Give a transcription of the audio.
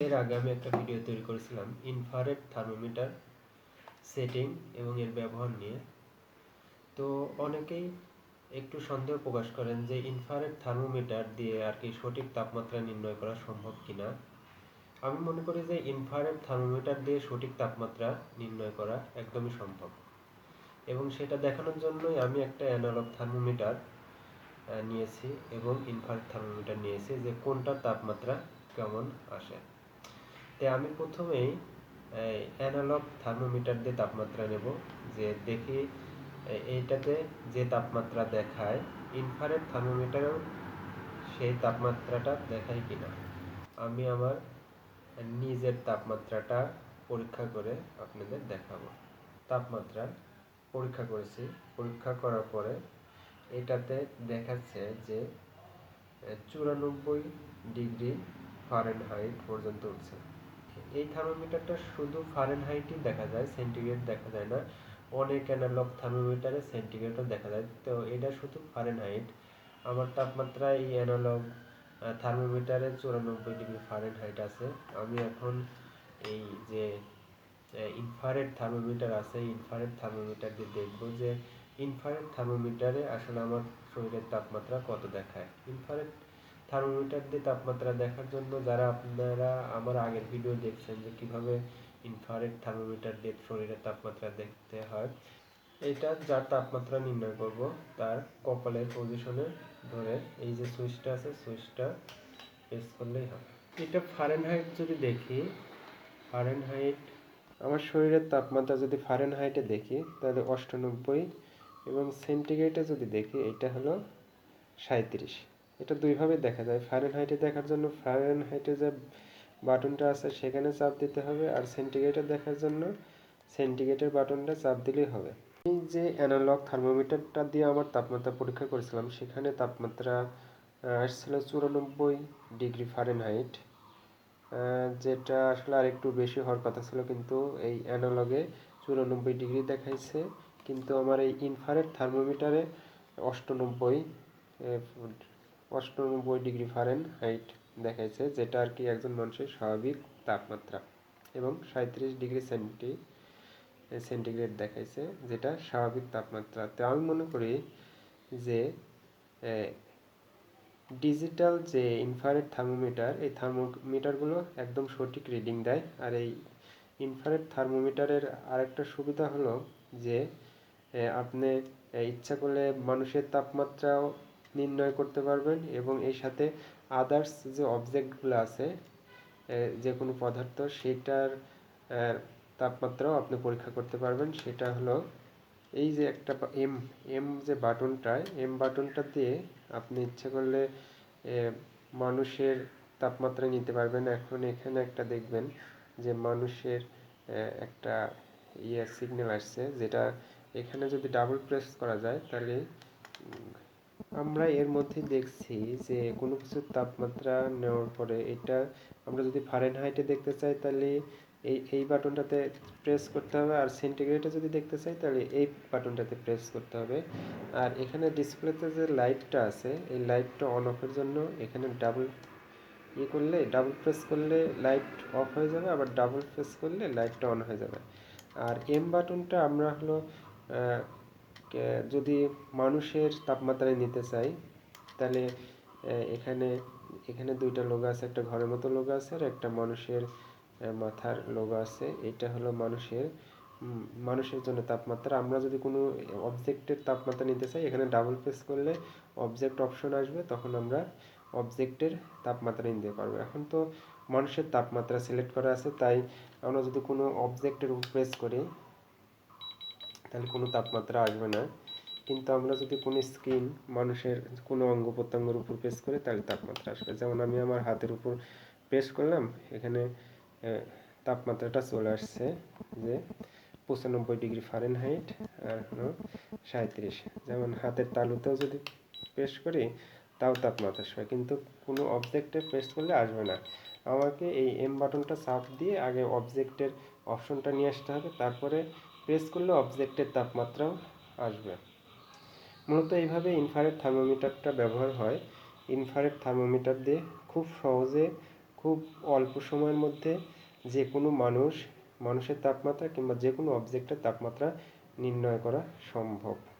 এর আগে আমি একটা ভিডিও তৈরি করেছিলাম ইনফ্রারেড থার্মোমিটার সেটিং এবং এর ব্যবহার নিয়ে। তো অনেকেই একটু সন্দেহ প্রকাশ করেন যে ইনফ্রারেড থার্মোমিটার দিয়ে আর কি সঠিক তাপমাত্রা নির্ণয় করা সম্ভব কিনা। আমি মনে করি যে ইনফ্রারেড থার্মোমিটার দিয়ে সঠিক তাপমাত্রা নির্ণয় করা একদমই সম্ভব। এবং সেটা দেখানোর জন্যই আমি একটা অ্যানালগ থার্মোমিটার নিয়েছি এবং ইনফ্রারেড থার্মোমিটার নিয়েছি যে কোনটার তাপমাত্রা কেমন আসে। তাই আমি প্রথমেই অ্যানালগ থার্মোমিটার দিয়ে তাপমাত্রা নেব। যে দেখি এইটাতে যে তাপমাত্রা দেখায় ইনফ্রারেড থার্মোমিটারেও সেই তাপমাত্রাটা দেখায় কিনা। আমি আমার নিজের তাপমাত্রাটা পরীক্ষা করে আপনাদের দেখাবো। তাপমাত্রা পরীক্ষা করেছি। পরীক্ষা করার পরে এটাতে দেখাচ্ছে যে চুরানব্বই ডিগ্রি ফারেনহাইট পর্যন্ত উঠছে। এই থার্মোমিটারটা শুধু ফারেনহাইটই দেখা যায় সেন্টিগ্রেড দেখা যায় না। অনেক অ্যানালগ থার্মোমিটারে সেন্টিগ্রেডও দেখা যায়। তো এটা শুধু ফারেনহাইট আমার তাপমাত্রা এই অ্যানালগ থার্মোমিটারে চুরানব্বই ডিগ্রি ফারেনহাইট আছে। আমি এখন এই যে ইনফ্রারেড থার্মোমিটার আছে ইনফ্রারেড থার্মোমিটার দিয়ে দেখব যে ইনফ্রারেড থার্মোমিটারে আসলে আমার শরীরের তাপমাত্রা কত দেখায়। ইনফ্রারেড থার্মোমিটার দিয়ে তাপমাত্রা দেখার জন্য যারা আপনারা আমার আগের ভিডিও দেখছেন যে কীভাবে ইনফ্রারেড থার্মোমিটার দিয়ে শরীরের তাপমাত্রা দেখতে হয়, এটা যার তাপমাত্রা নির্ণয় করব তার কপালের পজিশনে ধরে এই যে সুইচটা আছে সুইচটা প্রেস করলেই হবে। এটা ফারেনহাইট যদি দেখি ফারেনহাইট আমার শরীরের তাপমাত্রা যদি ফারেনহাইটে দেখি, তাহলে অষ্টানব্বই এবং সেন্টিগ্রেডে যদি দেখি, এটা হলো সাঁত্রিশ এটা দুইভাবে দেখা যায়। ফারেনহাইটে দেখার জন্য ফারেনহাইটে যে বাটনটা আছে সেখানে চাপ দিতে হবে আর সেন্টিগ্রেডে দেখার জন্য সেন্টিগ্রেডের বাটনটা চাপ দিলেই হবে। এই যে অ্যানালগ থার্মোমিটারটা দিয়ে আমার তাপমাত্রা পরীক্ষা করেছিলাম, সেখানে তাপমাত্রা আসছিল চুরানব্বই ডিগ্রি ফারেনহাইট যেটা আসলে আর একটু বেশি হওয়ার কথা ছিল, কিন্তু এই অ্যানালগে চুরানব্বই ডিগ্রি দেখাইছে। কিন্তু আমার এই ইনফ্রারেড থার্মোমিটারে অষ্টানব্বই অষ্টানব্বই ডিগ্রি ফারেন হাইট দেখাইছে, যেটা আর কি একজন মানুষের স্বাভাবিক তাপমাত্রা এবং সাঁত্রিশ ডিগ্রি সেন্টি, সেন্টিগ্রেড দেখাইছে, যেটা স্বাভাবিক তাপমাত্রা। তো আমি মনে করি যে ডিজিটাল যে ইনফ্রারেড থার্মোমিটার এই থার্মোমিটারগুলো একদম সঠিক রিডিং দেয়। আর এই ইনফ্রারেড থার্মোমিটারের আরেকটা সুবিধা হলো যে আপনি ইচ্ছা করলে মানুষের তাপমাত্রাও নির্ণয় করতে পারবেন এবং এর সাথে আদার্স যে অবজেক্টগুলো আছে যে কোনো পদার্থ, সেটার তাপমাত্রাও আপনি পরীক্ষা করতে পারবেন। সেটা হলো এই যে একটা এম এম যে বাটনটা এম বাটনটা দিয়ে আপনি ইচ্ছে করলে মানুষের তাপমাত্রা নিতে পারবেন। এখন এখানে একটা দেখবেন যে মানুষের একটা ইয়ে সিগন্যাল আসছে, যেটা এখানে যদি ডাবল প্রেস করা যায়, তাহলে আমরা এর মধ্যে দেখছি যে কোনো কিছুর তাপমাত্রা নেওয়ার পরে এটা আমরা যদি ফারেনহাইটে দেখতে চাই, তাহলে এই এই বাটনটাতে প্রেস করতে হবে আর সেন্টিগ্রেডে যদি দেখতে চাই, তাহলে এই বাটনটাতে প্রেস করতে হবে। আর এখানে ডিসপ্লেতে যে লাইটটা আছে, এই লাইটটা অন অফের জন্য এখানে ডাবল ইয়ে করলে ডাবল প্রেস করলে লাইট অফ হয়ে যাবে, আবার ডাবল প্রেস করলে লাইটটা অন হয়ে যাবে। আর এম বাটনটা আমরা হলো যদি মানুষের তাপমাত্রায় নিতে চাই, তাহলে এখানে এখানে দুইটা লোগো আছে, একটা ঘরের মতো লোগো আছে আর একটা মানুষের মাথার লোগো আছে। এটা হলো মানুষের মানুষের জন্য তাপমাত্রা। আমরা যদি কোনো অবজেক্টের তাপমাত্রা নিতে চাই, এখানে ডাবল প্রেস করলে অবজেক্ট অপশন আসবে, তখন আমরা অবজেক্টের তাপমাত্রা নিতে পারব। এখন তো মানুষের তাপমাত্রা সিলেক্ট করা আছে, তাই আমরা যদি কোনো অবজেক্টের উপর প্রেস করি তাহলে কোনো তাপমাত্রা আসবে না। কিন্তু আমরা যদি কোনো স্কিন মানুষের কোনো অঙ্গ প্রত্যঙ্গের উপর প্রেস করি, তাহলে তাপমাত্রা আসবে। যেমন আমি আমার হাতের উপর প্রেস করলাম, এখানে তাপমাত্রাটা চলে আসছে যে পঁচানব্বই ডিগ্রি ফারেনহাইট আর হলো সাঁত্রিশ যেমন হাতের তালুতেও যদি প্রেস করি, তাও তাপমাত্রা আসবে। কিন্তু কোনো অবজেক্টে প্রেস করলে আসবে না। আমাকে এই এম বাটনটা চাপ দিয়ে আগে অবজেক্টের অপশনটা নিয়ে আসতে হবে। তারপরে প্রেস করলে অবজেক্টের তাপমাত্রাও আসবে। মূলত এইভাবে ইনফ্রারেড থার্মোমিটারটা ব্যবহার হয়। ইনফ্রারেড থার্মোমিটার দিয়ে খুব সহজে, খুব অল্প সময়ের মধ্যে যে কোনো মানুষ, মানুষের তাপমাত্রা কিংবা যে কোনো অবজেক্টের তাপমাত্রা নির্ণয় করা সম্ভব।